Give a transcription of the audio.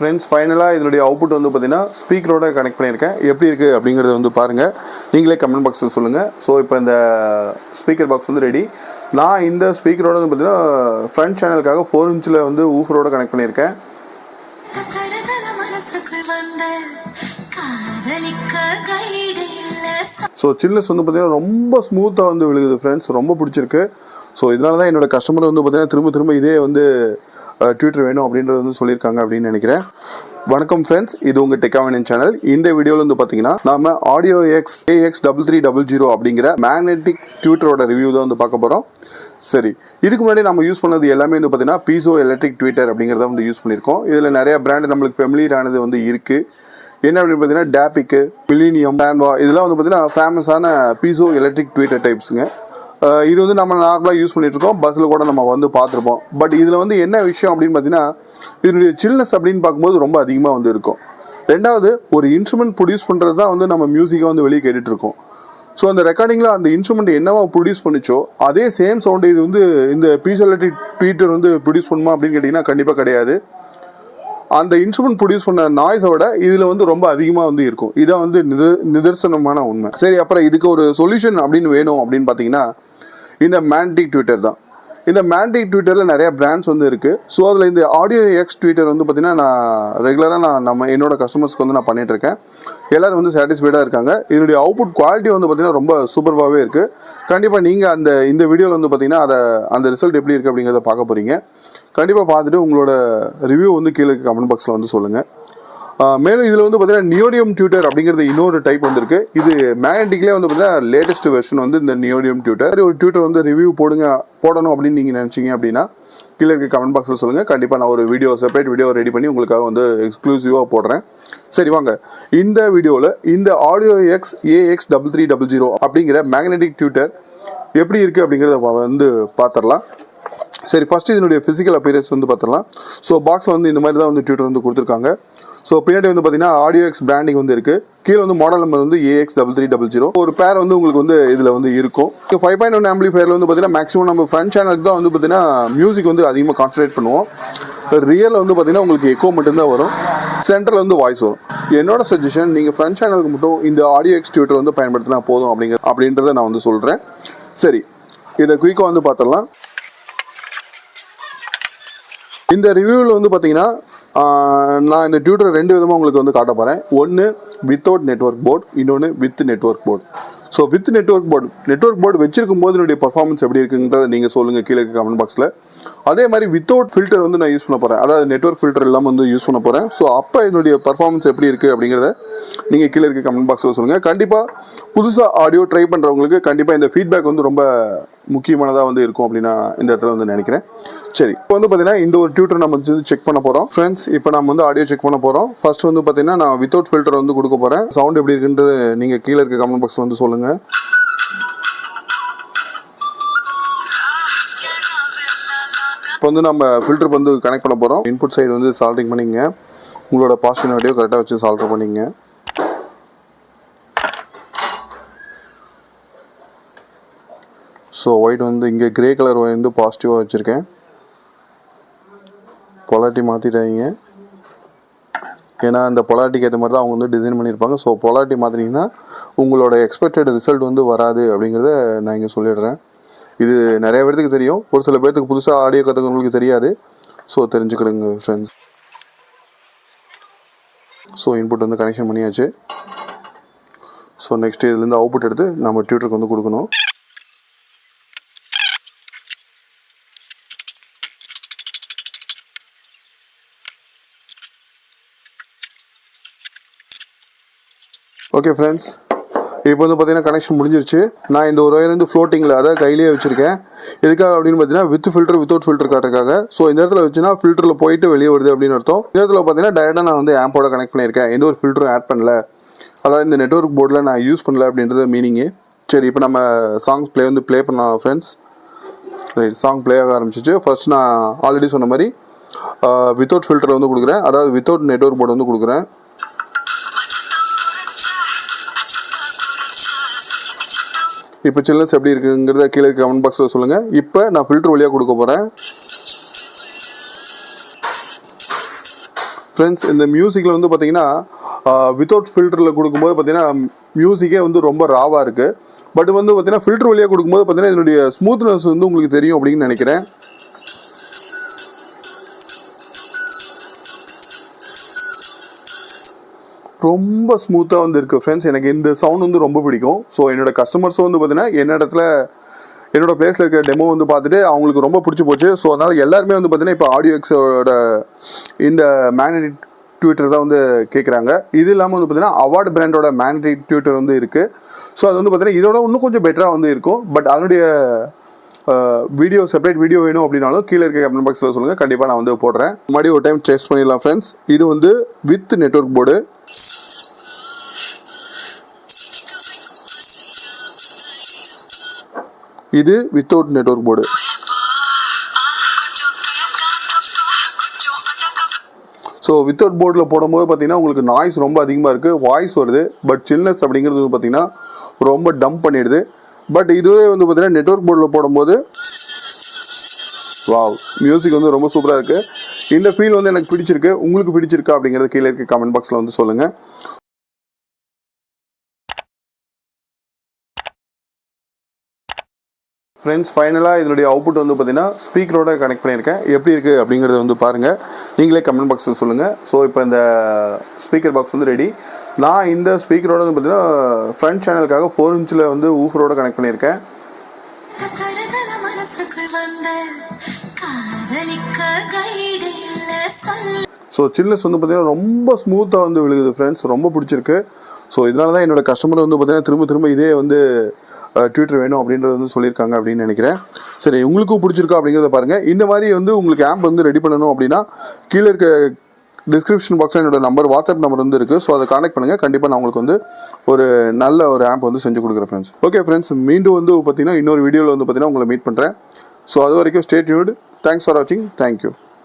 Friends ஃபைனலாக இதனுடைய output வந்து பார்த்தீங்கன்னா ஸ்பீக்கரோட கனெக்ட் பண்ணியிருக்கேன். எப்படி இருக்குது அப்படிங்கிறத வந்து பாருங்கள் நீங்களே கமெண்ட் பாக்ஸில் சொல்லுங்கள் ஸோ இப்போ இந்த ஸ்பீக்கர் பாக்ஸ் வந்து ரெடி நான் இந்த ஸ்பீக்கரோட வந்து பார்த்தீங்கன்னா ஃப்ரண்ட் சேனலுக்காக ஃபோர் இன்ச்சில் வந்து ஊஃபரோட கனெக்ட் பண்ணியிருக்கேன். ஸோ சில்னஸ் வந்து பார்த்தீங்கன்னா ரொம்ப ஸ்மூத்தாக வந்து விழுகுது ஃப்ரெண்ட்ஸ் ரொம்ப பிடிச்சிருக்கு. ஸோ இதனால தான் என்னோடய கஸ்டமர் வந்து பார்த்தீங்கன்னா திரும்ப திரும்ப இதே வந்து ட்விட்டர் வேணும் அப்படின்றது வந்து சொல்லியிருக்காங்க அப்படின்னு நினைக்கிறேன். வணக்கம் ஃப்ரெண்ட்ஸ் இது உங்கள் டெக்காவனின் சேனல் இந்த வீடியோவில் வந்து பார்த்தீங்கன்னா நாம audio X AX double three double zero அப்படிங்கிற மேக்னெட்டிக் ட்விட்டரோட ரிவ்யூ தான் வந்து பார்க்க போகிறோம் சரி இதுக்கு முன்னாடி நம்ம யூஸ் பண்ணது எல்லாமே வந்து பார்த்தீங்கன்னா பீசோ எலக்ட்ரிக் ட்விட்டர் அப்படிங்கிறத வந்து யூஸ் பண்ணியிருக்கோம். இதில் நிறைய பிராண்ட் நம்மளுக்கு ஃபெமிலியர் ஆனது வந்து இருக்குது என்ன அப்படின்னு பார்த்தீங்கன்னா டேபிக்கு மில்லினியம் பேன்வா இதெல்லாம் வந்து பார்த்தீங்கன்னா ஃபேமஸான பீசோ எலக்ட்ரிக் ட்விட்டர் டைப்ஸுங்க இது வந்து நம்ம நார்மலாக யூஸ் பண்ணிட்டு இருக்கோம் பஸ்ஸில் கூட நம்ம வந்து பார்த்துருப்போம். பட் இதில் வந்து என்ன விஷயம் அப்படின்னு பார்த்தீங்கன்னா இதனுடைய சில்னஸ் அப்படின்னு பார்க்கும்போது ரொம்ப அதிகமாக வந்து இருக்கும். ரெண்டாவது ஒரு இன்ஸ்ட்ருமெண்ட் ப்ரொடியூஸ் பண்ணுறது தான் வந்து நம்ம மியூசிக்கை வந்து வெளியே கேட்டுட்டு இருக்கோம். ஸோ அந்த ரெக்கார்டிங்கில் அந்த இன்ஸ்ட்ருமெண்ட் என்னவா ப்ரொடியூஸ் பண்ணுச்சோ அதே சேம் சவுண்டு இது வந்து இந்த பீசலட்டி பீட்டர் வந்து ப்ரொடியூஸ் பண்ணுமா அப்படின்னு கேட்டிங்கன்னா கண்டிப்பாக கிடையாது. அந்த இன்ஸ்ட்ருமெண்ட் ப்ரொடியூஸ் பண்ண நாய்ஸை விட இதில் வந்து ரொம்ப அதிகமாக வந்து இருக்கும். இதான் வந்து நித நிதர்சனமான உண்மை. சரி அப்புறம் இதுக்கு ஒரு சொல்யூஷன் அப்படின்னு வேணும் அப்படின்னு பார்த்தீங்கன்னா இந்த மேண்டிக் ட்விட்டர் தான். இந்த மேண்டிக் ட்விட்டரில் நிறைய பிராண்ட்ஸ் வந்து இருக்குது ஸோ அதில் இந்த ஆடியோ எக்ஸ் ட்விட்டர் வந்து பார்த்தீங்கன்னா நான் ரெகுலராக நான் நம்ம என்னோட கஸ்டமர்ஸ்க்கு வந்து நான் பண்ணிட்டு இருக்கேன். எல்லோரும் வந்து சாட்டிஸ்ஃபைடாக இருக்காங்க. இதனுடைய அவுட்புட் குவாலிட்டி வந்து பார்த்தீங்கன்னா ரொம்ப சூப்பர்வாகவே இருக்குது கண்டிப்பாக நீங்கள் அந்த இந்த வீடியோவில் வந்து பார்த்தீங்கன்னா அதை அந்த ரிசல்ட் எப்படி இருக்குது அப்படிங்கிறத பார்க்க போகிறீங்க கண்டிப்பாக பார்த்துட்டு உங்களோட ரிவ்யூ வந்து கீழே கமெண்ட் பாக்ஸில் வந்து சொல்லுங்கள் மேலும் இதில் வந்து பார்த்தீங்கன்னா நியோடியம் டியூட்டர் அப்படிங்கிறது இன்னொரு டைப் வந்திருக்கு. இது மேக்னட்டிக்லேயே வந்து பார்த்தீங்கன்னா லேட்டஸ்ட் வெர்ஷன் வந்து இந்த நியோடியம் டியூட்டர் ஒரு டியூட்டர் வந்து ரிவ்யூ போடுங்க போடணும் அப்படின்னு நீங்கள் நினச்சிங்க அப்படின்னா கீழே இருக்க கமெண்ட் பாக்ஸில் சொல்லுங்கள் கண்டிப்பாக நான் ஒரு வீடியோ செப்பரேட் வீடியோ ரெடி பண்ணி உங்களுக்காக வந்து எக்ஸ்க்ளூசிவாக போடுறேன். சரி வாங்க. இந்த வீடியோவில் இந்த audio X AX double three double zero அப்படிங்கிற மேக்னெட்டிக் டியூட்டர் எப்படி இருக்குது அப்படிங்கிறத வந்து பார்த்துடலாம் சரி ஃபஸ்ட்டு இதனுடைய ஃபிசிக்கல் அப்பியரன்ஸ் வந்து பார்த்துடலாம் ஸோ பாக்ஸில் வந்து இந்த மாதிரி தான் வந்து ட்விட்டர் வந்து கொடுத்துருக்காங்க. ஸோ பின்னாடி வந்து பார்த்தீங்கன்னா ஆடியோ எக்ஸ் பிராண்டிங் வந்து இருக்கு. கீழே வந்து மாடல் நம்பர் வந்து AX double three double zero ஒரு பேர் வந்து உங்களுக்கு வந்து இதில் வந்து இருக்கும். ஃபைவ் பாயிண்ட் ஒன் ஆம்பிளிஃபயரில் வந்து பார்த்தீங்கன்னா மேக்ஸிமம் நம்ம ஃப்ரண்ட் சேனலுக்கு தான் வந்து பார்த்தீங்கன்னா மியூசிக் வந்து அதிகமாக கான்சன்ட்ரேட் பண்ணுவோம். ரியலில் வந்து பார்த்தீங்கன்னா உங்களுக்கு எக்கோ மட்டும்தான் வரும். சென்டரில் வந்து வாய்ஸ் வரும். என்னோட சஜஷன் நீங்கள் ஃப்ரண்ட் சேனலுக்கு மட்டும் இந்த ஆடியோ எக்ஸ் ட்விட்டர் வந்து பயன்படுத்தினா போதும் அப்படிங்கிற அப்படின்றத நான் வந்து சொல்கிறேன் சரி இதை குயிக்காக வந்து பார்த்துடலாம். இந்த ரிவ்யூவில் வந்து பார்த்தீங்கன்னா நான் இந்த டியூட்டர் ரெண்டு விதமாக உங்களுக்கு வந்து காட்ட போகிறேன் ஒன்று வித்தவுட் நெட்வொர்க் போர்டு இன்னொன்று with network board so with network board network board வச்சிருக்கும் போது என்னுடைய பர்ஃபார்மன்ஸ் எப்படி இருக்குன்றதை நீங்கள் சொல்லுங்கள் கீழே கமெண்ட் பாக்ஸில் அதே மாதிரி வித்தவுட் ஃபில்டர் வந்து நான் யூஸ் பண்ண போகிறேன் அதாவது நெட்ஒர்க் ஃபில்டர் இல்லாமல் வந்து யூஸ் பண்ண போகிறேன் ஸோ அப்போ என்னுடைய பர்ஃபார்மன்ஸ் எப்படி இருக்குது அப்படிங்கிறத நீங்கள் கீழே இருக்க கமெண்ட் பாக்ஸில் சொல்லுங்கள் கண்டிப்பாக புதுசாக ஆடியோ ட்ரை பண்ணுறவங்களுக்கு கண்டிப்பாக இந்த ஃபீட்பேக் வந்து ரொம்ப முக்கியமானதாக வந்து இருக்கும் அப்படின்னு இந்த இடத்துல வந்து நினைக்கிறேன். சரி இப்போ வந்து பார்த்தீங்கன்னா இந்த ஒரு டியூட்டர் நம்ம வந்து செக் பண்ண போகிறோம் ஃப்ரெண்ட்ஸ் இப்போ நம்ம வந்து ஆடியோ செக் பண்ண போகிறோம் ஃபர்ஸ்ட் வந்து பார்த்தீங்கன்னா நான் வித்தவுட் ஃபில்டர் வந்து கொடுக்க போகிறேன் சவுண்ட் எப்படி இருக்குன்றது நீங்கள் கீழே இருக்க கமெண்ட் பாக்ஸ் வந்து சொல்லுங்கள் இப்போ வந்து நம்ம ஃபில்டர் வந்து கனெக்ட் பண்ண போகிறோம் இன்புட் சைடு வந்து சால்ட்ரிங் பண்ணிங்க. உங்களோட பாசிட்டிவ் ஆடியோ கரெக்டாக வச்சு சால்டர் பண்ணிங்க. ஸோ ஒயிட் வந்து இங்கே கிரே கலர் வந்து பாசிட்டிவாக வச்சுருக்கேன். பொலாட்டி மாற்றிட்டாங்க ஏன்னா அந்த பொலாட்டிக்கு ஏற்ற மாதிரி தான் அவங்க வந்து டிசைன் பண்ணியிருப்பாங்க. ஸோ பொலாட்டி மாற்றினீங்கன்னா உங்களோட எக்ஸ்பெக்டட் ரிசல்ட் வந்து வராது அப்படிங்கிறத நான் இங்கே சொல்லிடுறேன். இது நிறைய பேர்த்துக்கு தெரியும். ஒரு சில பேர்த்துக்கு புதுசாக ஆடியோ கற்றுக்கிறவங்களுக்கு தெரியாது. ஸோ தெரிஞ்சுக்கிடுங்க ஃப்ரெண்ட்ஸ் ஸோ இன்புட் வந்து கனெக்ஷன் பண்ணியாச்சு. ஸோ நெக்ஸ்ட் இதுலேருந்து அவுட்புட் எடுத்து நம்ம டியூட்டருக்கு வந்து கொடுக்கணும். ஓகே ஃப்ரெண்ட்ஸ் இப்போ வந்து பார்த்தீங்கன்னா கனெக்ஷன் முடிஞ்சிருச்சு. நான் இந்த ஒரு ஒயர் வந்து ஃப்ளோட்டிங்கில் அதாவது கையிலேயே வச்சிருக்கேன். எதுக்காக அப்படின்னு பார்த்தீங்கன்னா வித் ஃபில்டர் வித்தவுட் ஃபில்டர் காட்டுறதுக்காக. ஸோ இந்த இடத்துல வச்சுன்னா ஃபில்டரில் போயிட்டு வெளியே வருது அப்படின்னு அர்த்தம். இந்த இடத்துல பார்த்தீங்கன்னா டேரெக்டாக நான் வந்து ஆம்போட கனெக்ட் பண்ணியிருக்கேன். எந்த ஒரு ஃபில்டரும் ஆட் பண்ணல. அதாவது இந்த நெட்வொர்க் போர்டில் நான் யூஸ் பண்ணல அப்படின்றது மீனிங்கு சரி இப்போ நம்ம சாங்ஸ் ப்ளே வந்து ப்ளே பண்ணலாம் ஃப்ரெண்ட்ஸ் ரைட் சாங் ப்ளே ஆக ஆரம்பிச்சிச்சு. ஃபர்ஸ்ட் நான் ஆல்ரெடி சொன்ன மாதிரி uh, வித்தவுட் ஃபில்டர் வந்து கொடுக்குறேன். அதாவது வித்தவுட் நெட்வொர்க் போர்டு வந்து கொடுக்குறேன். இப்போ சில்னஸ் எப்படி இருக்குங்கிறத கீழே கமெண்ட் பாக்ஸில் சொல்லுங்கள் இப்போ நான் ஃபில்டர் வழியாக கொடுக்க போகிறேன் ஃப்ரெண்ட்ஸ் இந்த மியூசிக்கில் வந்து பார்த்தீங்கன்னா வித்தவுட் ஃபில்டரில் கொடுக்கும்போது பார்த்தீங்கன்னா மியூசிக்கே வந்து ரொம்ப ராவாக இருக்குது பட் வந்து பார்த்தீங்கன்னா ஃபில்டர் வழியாக கொடுக்கும்போது பார்த்தீங்கன்னா இதனுடைய ஸ்மூத்னஸ் வந்து உங்களுக்கு தெரியும் அப்படின்னு நினைக்கிறேன். ரொம்ப ஸ்மூத்தாக வந்து இருக்குது ஃப்ரெண்ட்ஸ் எனக்கு இந்த சவுண்ட் வந்து ரொம்ப பிடிக்கும். ஸோ என்னோட கஸ்டமர்ஸும் வந்து பார்த்தீங்கன்னா என்ன இடத்துல என்னோட பிளேஸில் இருக்கிற டெமோ வந்து பார்த்துட்டு அவங்களுக்கு ரொம்ப பிடிச்சி போச்சு. ஸோ அதனால் எல்லாருமே வந்து பார்த்தீங்கன்னா இப்போ ஆடியோ எக்ஸோட இந்த மேக்னெட்டிக் ட்விட்டர் தான் வந்து கேட்குறாங்க இது இல்லாமல் வந்து பார்த்தீங்கன்னா அவார்டு பிராண்டோட மேக்னெட்டிக் ட்விட்டர் வந்து இருக்குது ஸோ அது வந்து பார்த்தீங்கன்னா இதோட இன்னும் கொஞ்சம் பெட்டராக வந்து இருக்கும். பட் அதனுடைய வீடியோ செப்பரேட் வீடியோ வேணும் அப்படின்னாலும் கீழே இருக்க கமெண்ட் பாக்ஸில் சொல்லுங்கள் கண்டிப்பாக நான் வந்து போடுறேன். மறுபடியும் ஒரு டைம் செக் பண்ணிடலாம் ஃப்ரெண்ட்ஸ் இது வந்து வித் நெட்வொர்க் போர்டு இது without network board so without போர்டில் போடும்போது பார்த்தீங்கன்னா உங்களுக்கு நாய்ஸ் ரொம்ப அதிகமாக இருக்குது வாய்ஸ் வருது பட் சில்னஸ் அப்படிங்கிறது வந்து பார்த்தீங்கன்னா ரொம்ப டம்ப் பண்ணிடுது. பட் இதுவே வந்து பார்த்தீங்கன்னா நெட்வொர்க் போர்டில் போடும்போது வாவ் மியூசிக் வந்து ரொம்ப சூப்பராக இருக்குது இந்த ஃபீல் வந்து எனக்கு பிடிச்சிருக்கு. உங்களுக்கு பிடிச்சிருக்கா அப்படிங்கிறது கீழே இருக்க கமெண்ட் பாக்ஸில் வந்து சொல்லுங்கள் ஃப்ரெண்ட்ஸ் ஃபைனலாக இதனுடைய அவுட்புட் வந்து பார்த்தீங்கன்னா ஸ்பீக்கரோட கனெக்ட் பண்ணியிருக்கேன். எப்படி இருக்குது அப்படிங்கிறத வந்து பாருங்கள் நீங்களே கமெண்ட் பாக்ஸில் சொல்லுங்கள் ஸோ இப்போ இந்த ஸ்பீக்கர் பாக்ஸ் வந்து ரெடி நான் இந்த ஸ்பீக்கரோட வந்து பார்த்தீங்கன்னா ஃப்ரண்ட் சேனலுக்காக ஃபோர் இன்ச்சில் வந்து ஊஃபரோட கனெக்ட் பண்ணியிருக்கேன். ஸோ சில்னஸ் வந்து பார்த்தீங்கன்னா ரொம்ப ஸ்மூத்தாக வந்து விழுகுது ஃப்ரெண்ட்ஸ் ரொம்ப பிடிச்சிருக்கு. ஸோ இதனால தான் என்னோட கஸ்டமர் வந்து பார்த்தீங்கன்னா திரும்ப திரும்ப இதே வந்து ட்விட்டர் வேணும் அப்படின்றது வந்து சொல்லியிருக்காங்க அப்படின்னு நினைக்கிறேன். சரி உங்களுக்கும் பிடிச்சிருக்கா அப்படிங்கிறத பாருங்கள் இந்த மாதிரி வந்து உங்களுக்கு ஆப் வந்து ரெடி பண்ணணும் அப்படின்னா கீழே இருக்க டிஸ்கிரிப்ஷன் பாக்ஸில் என்னோட நம்பர் வாட்ஸ்அப் நம்பர் வந்து இருக்குது ஸோ அதை கனெக்ட் பண்ணுங்கள் கண்டிப்பாக நான் உங்களுக்கு வந்து ஒரு நல்ல ஒரு ஆப் வந்து செஞ்சு கொடுக்குறேன் ஃப்ரெண்ட்ஸ் ஓகே ஃப்ரெண்ட்ஸ் மீண்டும் வந்து பார்த்தீங்கன்னா இன்னொரு வீடியோவில் வந்து பார்த்தீங்கன்னா உங்களை மீட் பண்ணுறேன் ஸோ அது வரைக்கும் ஸ்டேட் நியூட் தேங்க்ஸ் ஃபார் வாட்சிங் தேங்க்யூ